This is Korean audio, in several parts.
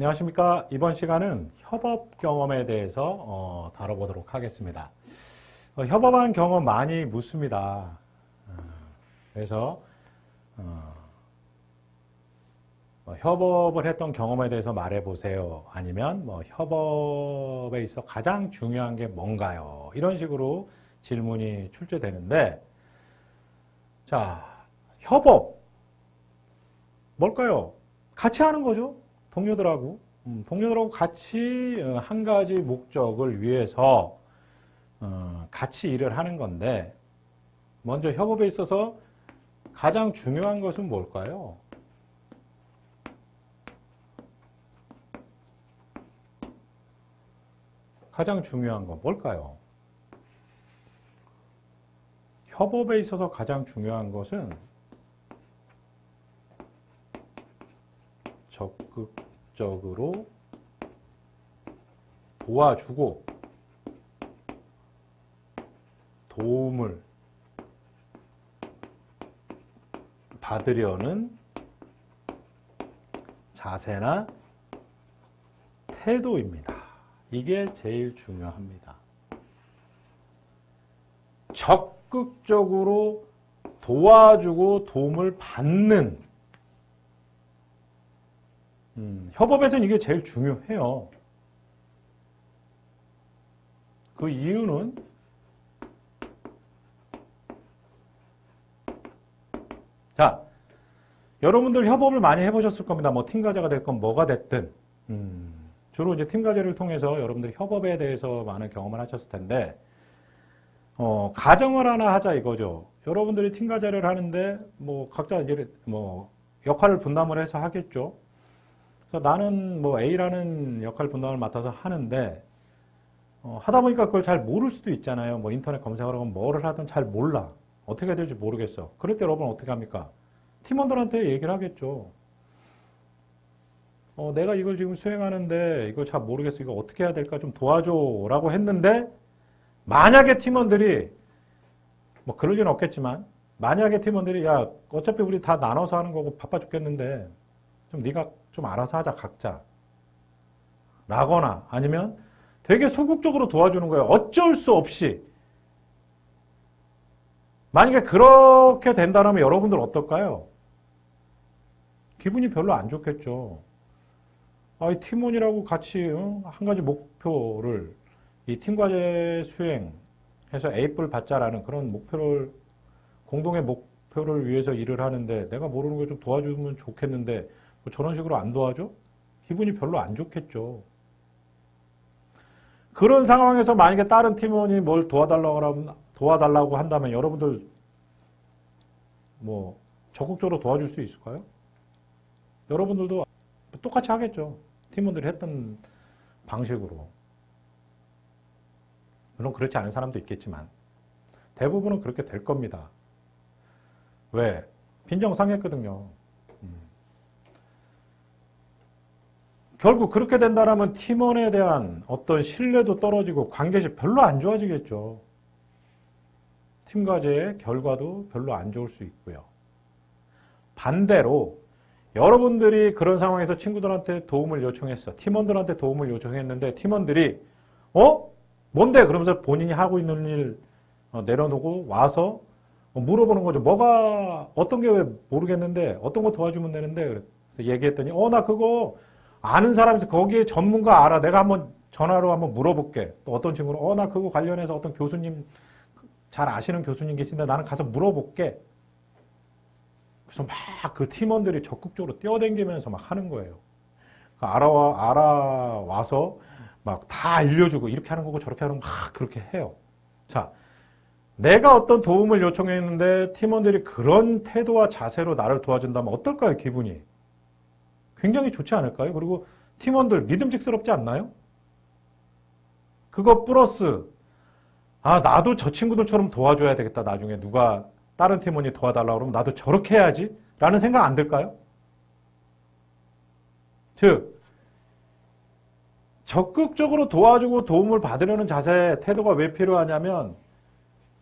안녕하십니까. 이번 시간은 협업 경험에 대해서 어, 다뤄보도록 하겠습니다. 어, 협업한 경험 많이 묻습니다. 어, 그래서 어, 뭐 협업을 했던 경험에 대해서 말해보세요. 아니면 뭐 협업에 있어 가장 중요한 게 뭔가요? 이런 식으로 질문이 출제되는데 자, 협업 뭘까요? 같이 하는 거죠. 동료들하고 음, 동료들하고 같이 어, 한 가지 목적을 위해서 어, 같이 일을 하는 건데 먼저 협업에 있어서 가장 중요한 것은 뭘까요? 가장 중요한 건 뭘까요? 협업에 있어서 가장 중요한 것은 적극적으로 도와주고 도움을 받으려는 자세나 태도입니다. 이게 제일 중요합니다. 적극적으로 도와주고 도움을 받는 음, 협업에서는 이게 제일 중요해요. 그 이유는 자, 여러분들 협업을 많이 해보셨을 겁니다. 뭐 팀과제가 됐건 뭐가 됐든 음, 주로 이제 팀과제를 통해서 여러분들이 협업에 대해서 많은 경험을 하셨을 텐데 어, 가정을 하나 하자 이거죠. 여러분들이 팀과제를 하는데 뭐 각자 이제 뭐 역할을 분담을 해서 하겠죠. 그래서 나는 뭐 A라는 역할 분담을 맡아서 하는데 어, 하다 보니까 그걸 잘 모를 수도 있잖아요. 뭐 인터넷 검색을 하면 뭐를 하든 잘 몰라. 어떻게 해야 될지 모르겠어. 그럴 때 여러분 어떻게 합니까? 팀원들한테 얘기를 하겠죠. 어, 내가 이걸 지금 수행하는데 이걸 잘 모르겠어. 이거 어떻게 해야 될까 좀 도와줘. 라고 했는데 만약에 팀원들이 뭐 그럴 리는 없겠지만 만약에 팀원들이 야 어차피 우리 다 나눠서 하는 거고 바빠 죽겠는데 좀 네가 좀 알아서 하자 각자 라거나 아니면 되게 소극적으로 도와주는 거예요. 어쩔 수 없이 만약에 그렇게 된다면 여러분들 어떨까요? 기분이 별로 안 좋겠죠. 아, 이 팀원이라고 같이 어? 한 가지 목표를 이 팀과제 수행해서 A뿔 받자라는 그런 목표를 공동의 목표를 위해서 일을 하는데 내가 모르는 걸 좀 도와주면 좋겠는데 뭐 저런 식으로 안 도와줘? 기분이 별로 안 좋겠죠. 그런 상황에서 만약에 다른 팀원이 뭘 도와달라고 하면 도와달라고 한다면 여러분들 뭐 적극적으로 도와줄 수 있을까요? 여러분들도 똑같이 하겠죠. 팀원들이 했던 방식으로. 물론 그렇지 않은 사람도 있겠지만 대부분은 그렇게 될 겁니다. 왜? 빈정상했거든요. 결국 그렇게 된다면 팀원에 대한 어떤 신뢰도 떨어지고 관계시 별로 안 좋아지겠죠. 팀 과제의 결과도 별로 안 좋을 수 있고요. 반대로 여러분들이 그런 상황에서 친구들한테 도움을 요청했어. 팀원들한테 도움을 요청했는데 팀원들이 어? 뭔데? 그러면서 본인이 하고 있는 일 어, 내려놓고 와서 물어보는 거죠. 뭐가 어떤 게 왜 모르겠는데 어떤 거 도와주면 되는데 얘기했더니 어 나 그거 아는 사람이 거기에 전문가 알아. 내가 한번 전화로 한번 물어볼게. 또 어떤 친구는 어 나 그거 관련해서 어떤 교수님 잘 아시는 교수님 계신데 나는 가서 물어볼게. 그래서 막 그 팀원들이 적극적으로 뛰어댕기면서 막 하는 거예요. 그 알아와, 알아와서 막 다 알려주고 이렇게 하는 거고 저렇게 하는 거막 그렇게 해요. 자, 내가 어떤 도움을 요청했는데 팀원들이 그런 태도와 자세로 나를 도와준다면 어떨까요, 기분이? 굉장히 좋지 않을까요? 그리고 팀원들 믿음직스럽지 않나요? 그거 플러스, 아, 나도 저 친구들처럼 도와줘야 되겠다. 나중에 누가 다른 팀원이 도와달라고 그러면 나도 저렇게 해야지. 라는 생각 안 들까요? 즉, 적극적으로 도와주고 도움을 받으려는 자세, 태도가 왜 필요하냐면,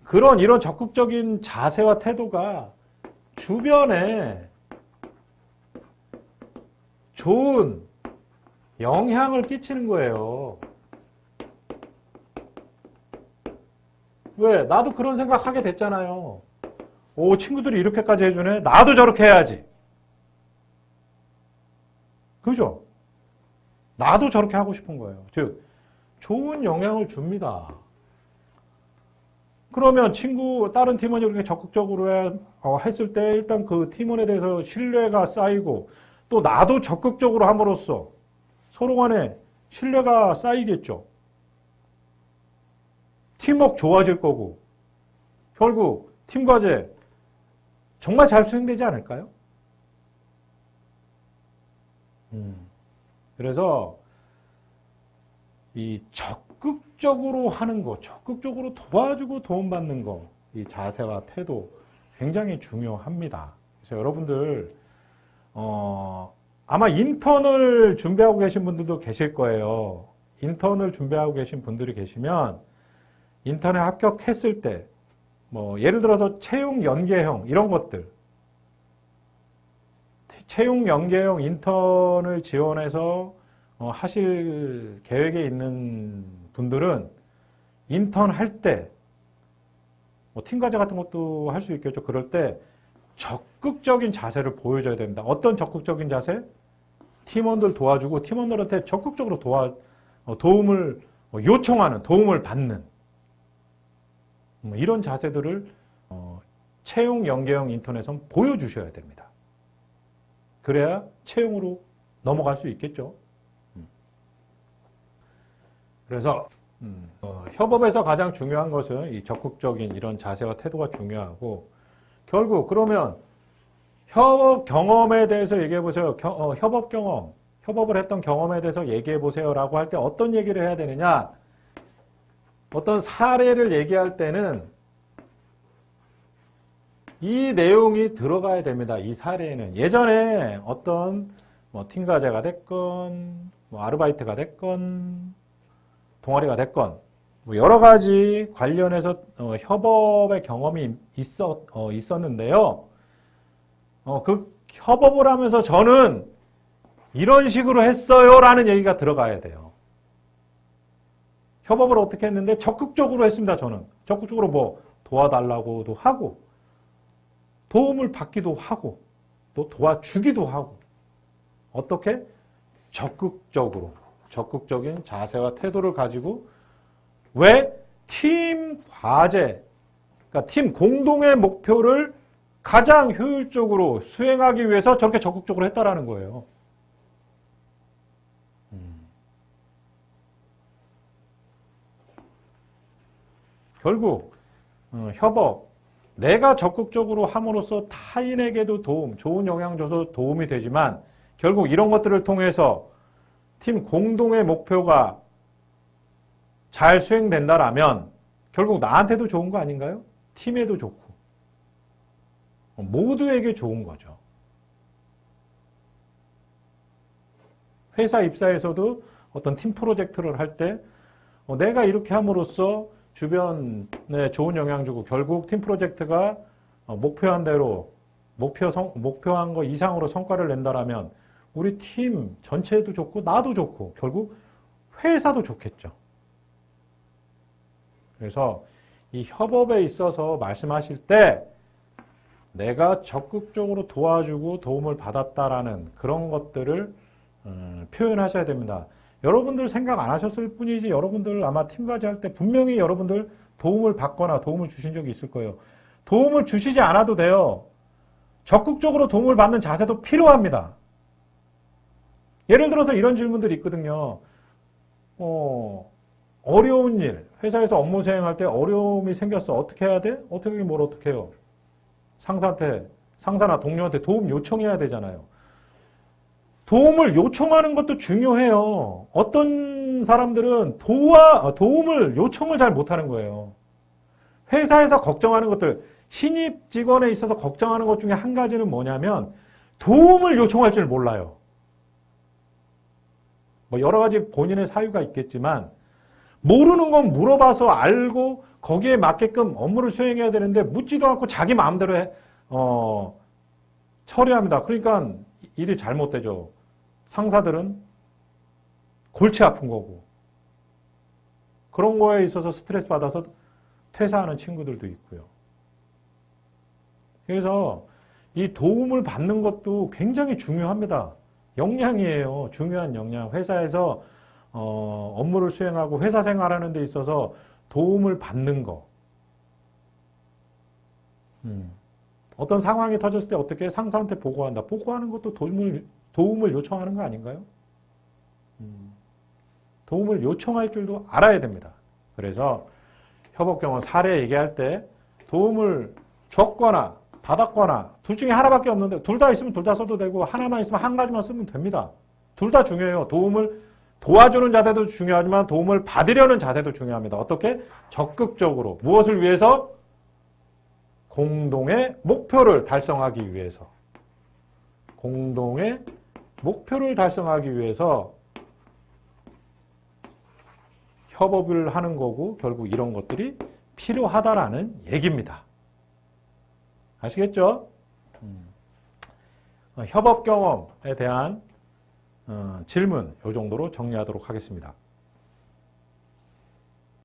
그런 이런 적극적인 자세와 태도가 주변에 좋은 영향을 끼치는 거예요. 왜? 나도 그런 생각 하게 됐잖아요. 오, 친구들이 이렇게까지 해주네? 나도 저렇게 해야지. 그죠? 나도 저렇게 하고 싶은 거예요. 즉, 좋은 영향을 줍니다. 그러면 친구, 다른 팀원이 그렇게 적극적으로 해, 어, 했을 때 일단 그 팀원에 대해서 신뢰가 쌓이고 또 나도 적극적으로 함으로써 서로 간에 신뢰가 쌓이겠죠. 팀워크 좋아질 거고 결국 팀 과제 정말 잘 수행되지 않을까요? 음. 그래서 이 적극적으로 하는 거, 적극적으로 도와주고 도움받는 거, 이 자세와 태도 굉장히 중요합니다. 그래서 여러분들 어, 아마 인턴을 준비하고 계신 분들도 계실 거예요. 인턴을 준비하고 계신 분들이 계시면 인턴에 합격했을 때, 뭐, 예를 들어서 채용 연계형, 이런 것들. 채용 연계형 인턴을 지원해서 어, 하실 계획에 있는 분들은 인턴 할 때, 뭐, 팀 과제 같은 것도 할 수 있겠죠. 그럴 때 적극적인 자세를 보여줘야 됩니다. 어떤 적극적인 자세? 팀원들 도와주고 팀원들한테 적극적으로 도와, 어, 도움을 어, 요청하는, 도움을 받는 뭐 이런 자세들을 어, 채용 연계형 인턴에선 보여주셔야 됩니다. 그래야 채용으로 넘어갈 수 있겠죠. 음. 그래서 음, 어, 협업에서 가장 중요한 것은 이 적극적인 이런 자세와 태도가 중요하고 결국 그러면 협업 경험에 대해서 얘기해 보세요. 겨, 어, 협업 경험, 협업을 했던 경험에 대해서 얘기해 보세요라고 할 때 어떤 얘기를 해야 되느냐? 어떤 사례를 얘기할 때는 이 내용이 들어가야 됩니다. 이 사례에는 예전에 어떤 뭐 팀과제가 됐건 뭐 아르바이트가 됐건 동아리가 됐건 뭐 여러 가지 관련해서 어, 협업의 경험이 있었, 어, 있었는데요. 어, 그 협업을 하면서 저는 이런 식으로 했어요 라는 얘기가 들어가야 돼요. 협업을 어떻게 했는데 적극적으로 했습니다. 저는 적극적으로 뭐 도와달라고도 하고 도움을 받기도 하고 또 도와주기도 하고 어떻게 적극적으로 적극적인 자세와 태도를 가지고 왜 팀 과제 그러니까 팀 공동의 목표를 가장 효율적으로 수행하기 위해서 저렇게 적극적으로 했다라는 거예요. 음. 결국 어, 협업 내가 적극적으로 함으로써 타인에게도 도움, 좋은 영향 줘서 도움이 되지만 결국 이런 것들을 통해서 팀 공동의 목표가 잘 수행된다라면 결국 나한테도 좋은 거 아닌가요? 팀에도 좋고 모두에게 좋은 거죠. 회사 입사에서도 어떤 팀 프로젝트를 할때 어, 내가 이렇게 함으로써 주변에 좋은 영향 주고 결국 팀 프로젝트가 어, 목표한 대로 목표 성, 목표한 거 이상으로 성과를 낸다라면 우리 팀 전체도 좋고 나도 좋고 결국 회사도 좋겠죠. 그래서 이 협업에 있어서 말씀하실 때 내가 적극적으로 도와주고 도움을 받았다라는 그런 것들을 음, 표현하셔야 됩니다. 여러분들 생각 안 하셨을 뿐이지 여러분들 아마 팀과제 할때 분명히 여러분들 도움을 받거나 도움을 주신 적이 있을 거예요. 도움을 주시지 않아도 돼요. 적극적으로 도움을 받는 자세도 필요합니다. 예를 들어서 이런 질문들이 있거든요. 어, 어려운 일, 회사에서 업무 수행할 때 어려움이 생겼어. 어떻게 해야 돼? 어떻게 뭘 어떻게 해요? 상사한테, 상사나 동료한테 도움 요청해야 되잖아요. 도움을 요청하는 것도 중요해요. 어떤 사람들은 도와, 도움을 요청을 잘 못하는 거예요. 회사에서 걱정하는 것들, 신입 직원에 있어서 걱정하는 것 중에 한 가지는 뭐냐면 도움을 요청할 줄 몰라요. 뭐 여러 가지 본인의 사유가 있겠지만 모르는 건 물어봐서 알고 거기에 맞게끔 업무를 수행해야 되는데 묻지도 않고 자기 마음대로 해, 어, 처리합니다. 그러니까 일이 잘못되죠. 상사들은 골치 아픈 거고. 그런 거에 있어서 스트레스 받아서 퇴사하는 친구들도 있고요. 그래서 이 도움을 받는 것도 굉장히 중요합니다. 역량이에요. 중요한 역량. 회사에서 어, 업무를 수행하고 회사 생활하는 데 있어서 도움을 받는 거. 음. 어떤 상황이 터졌을 때 어떻게 상사한테 보고한다. 보고하는 것도 도움을, 도움을 요청하는 거 아닌가요? 음. 도움을 요청할 줄도 알아야 됩니다. 그래서 협업경험 사례 얘기할 때 도움을 줬거나 받았거나 둘 중에 하나밖에 없는데 둘 다 있으면 둘 다 써도 되고 하나만 있으면 한 가지만 쓰면 됩니다. 둘 다 중요해요. 도움을 도와주는 자세도 중요하지만 도움을 받으려는 자세도 중요합니다. 어떻게? 적극적으로 무엇을 위해서? 공동의 목표를 달성하기 위해서. 공동의 목표를 달성하기 위해서 협업을 하는 거고 결국 이런 것들이 필요하다라는 얘기입니다. 아시겠죠? 음. 어, 협업 경험에 대한 어, 질문 이 정도로 정리하도록 하겠습니다.